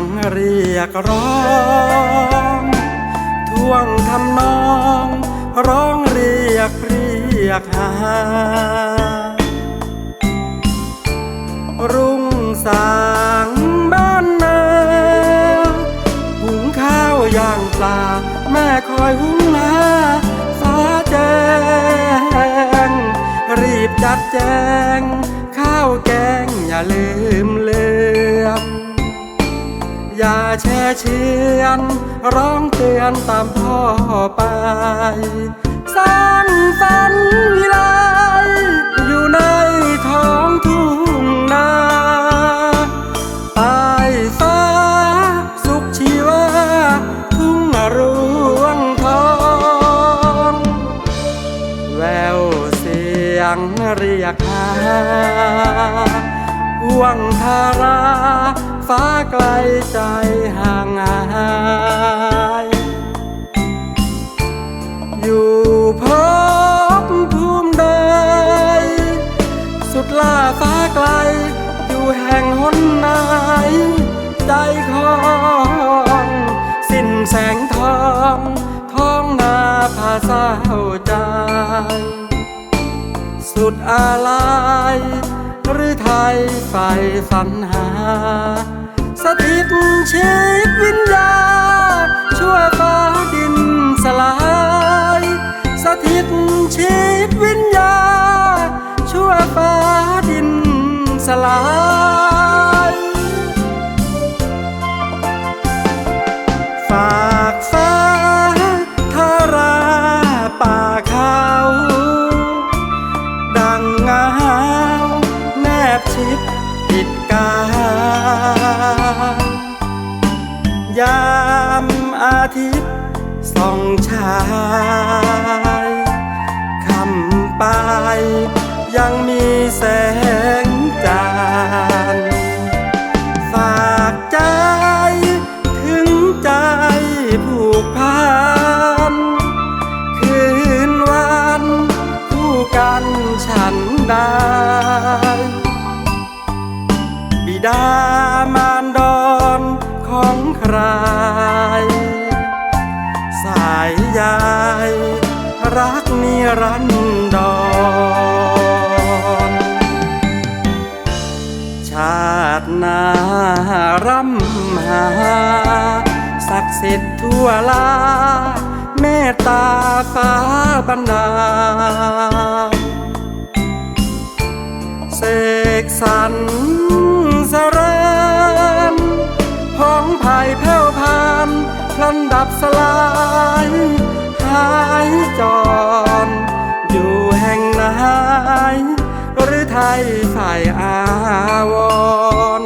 งเรียกร้องท่วงทำนอง ร้องเรียกเรียกหา รุ่งสางบ้านนาหุงข้าวย่างปลา แม่คอยหุงนาฟ้าแจ้ง รีบจัดแจง ข้าวแกงอย่าลืมเลือน อย่าแช่เชือนร้องเตือนตามพ่อไป สร้างฝันวิไลอยู่ในท้องทุ่งนาใต้ฟ้าสุขชีวาทุ่งรวงทองแววเสียงเรียกหาห่วงทาราฟ้าไกลจห่ ทอง สิ้นแสงทองท้องนาพาเศร้าใจสุดอาลัยหรือไทยไฟฝันหา สถิตชีวิ ยามอาทิตย์ส่องชายคำไปยังมีแสงจัน ของใคร สายใยรักนิรันดร ชาติหนารำหา ศักดิ์สิทธิ์ทั่วลาเมตตาฟ้าบันดาเสกสรร ตับสลายหายจอนอยู่แห่งไหนหรือไทยฝ่ายอาวร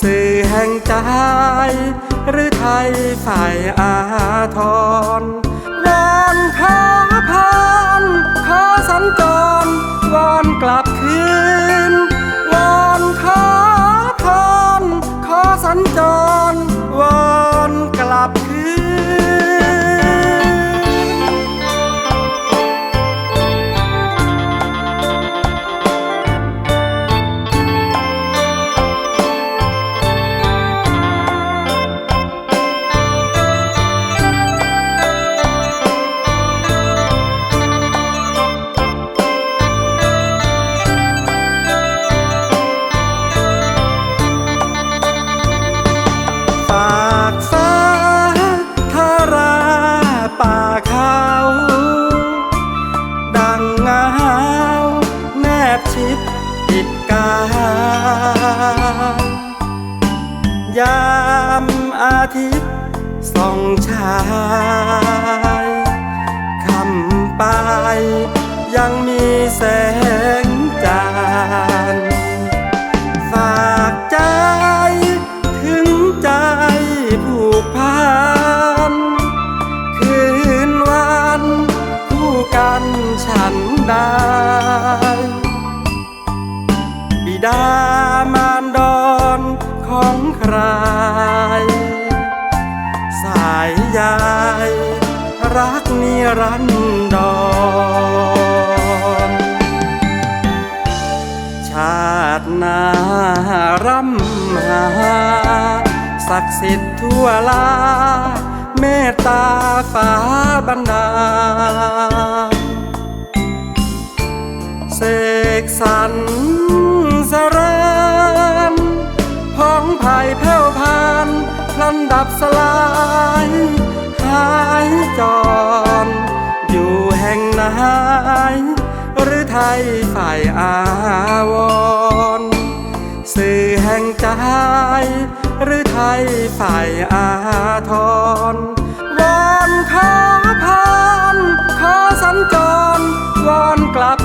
สื่อแห่งใจ หรือไทยฝ่ายอาทรวอนขอพนขาสัญจรวอนกลับคืนวอนขอพรขาสัญจรวอนามอาทิตย์ส่องชายคำไปยังมีแสง รันดร ชาติหนารำหา ศักดิ์สิทธิ์ทั่วลาเมตตาฟ้าบันดาลเสกสรรสรานพ้องไผ่แผ่วพานพลันดับสลาย หายจอ ห่งไหนหรือไทยฝ่ายอาวร สื่อแห่งใจหรือไทยฝ่ายอาทรวอนขอพรขอสัญจรวอนกลับ